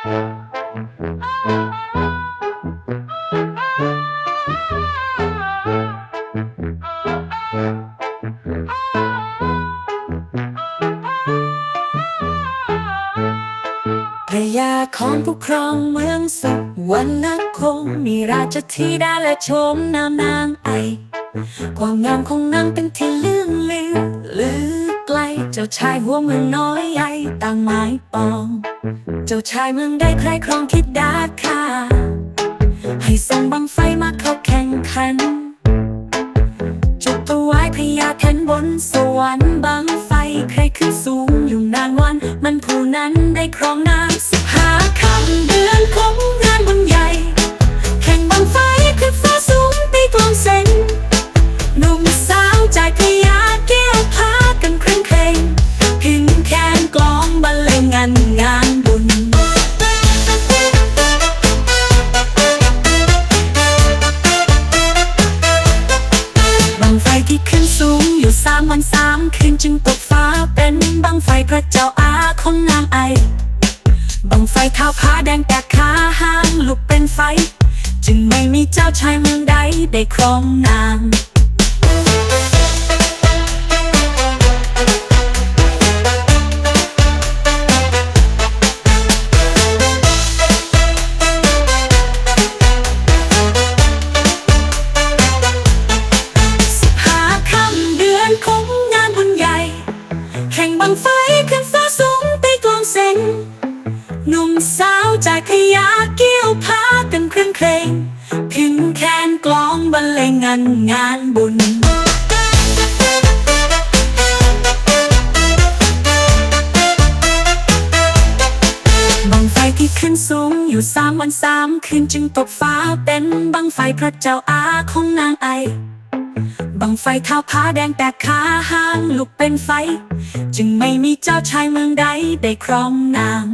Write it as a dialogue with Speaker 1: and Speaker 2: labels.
Speaker 1: พระยาของผู้ครองเมืองสุวรรณคง มีราชธิดาและโฉมนามนางไอ ความงามของนางเป็นที่ลือลือลือไกล เจ้าชายหัวเมืองน้อยใหญ่ต่างไม้ปอง เจ้าชายเมืองได้ใครครองทิดดาค่าให้ส่งบังไฟมาเข้าแข่งขัน จุดตัวไว้พญาแทนบนสวรรค์บังไฟใครขึ้นสูงอยู่นานวัน มันผู้นั้นได้ครองนางสิบห้าคำเดือนของงานบุญใหญ่ แข่งบังไฟขึ้นฟ้าสูงตีกลองเซนหนุ่มสาวใจพญา อยู่สามวันสามคืนจึงตกฟ้าเป็นบังไฟพระเจ้าอาของนางไอ บังไฟเท้าผ้าแดงแตกขาห้างลุกเป็นไฟ จึงไม่มีเจ้าชายเมืองใดได้ครองนาง ของงานบุญใหญ่ แข่งบังไฟขึ้นฟ้าสูงไปกลองเซ็งหนุ่มสาวจากขยาเกี่ยวพากันเครื่องเครงพินแคนกลองบรรเลงงานงานบุญบังไฟที่ขึ้นสูงอยู่สามวันสามคืนจึงตกฟ้าเป็นบังไฟพระเจ้าอาของนางไอ บังไฟเท้าผ้าแดงแตกขาห้างลุกเป็นไฟ จึงไม่มีเจ้าชายเมืองใดได้ครองนาง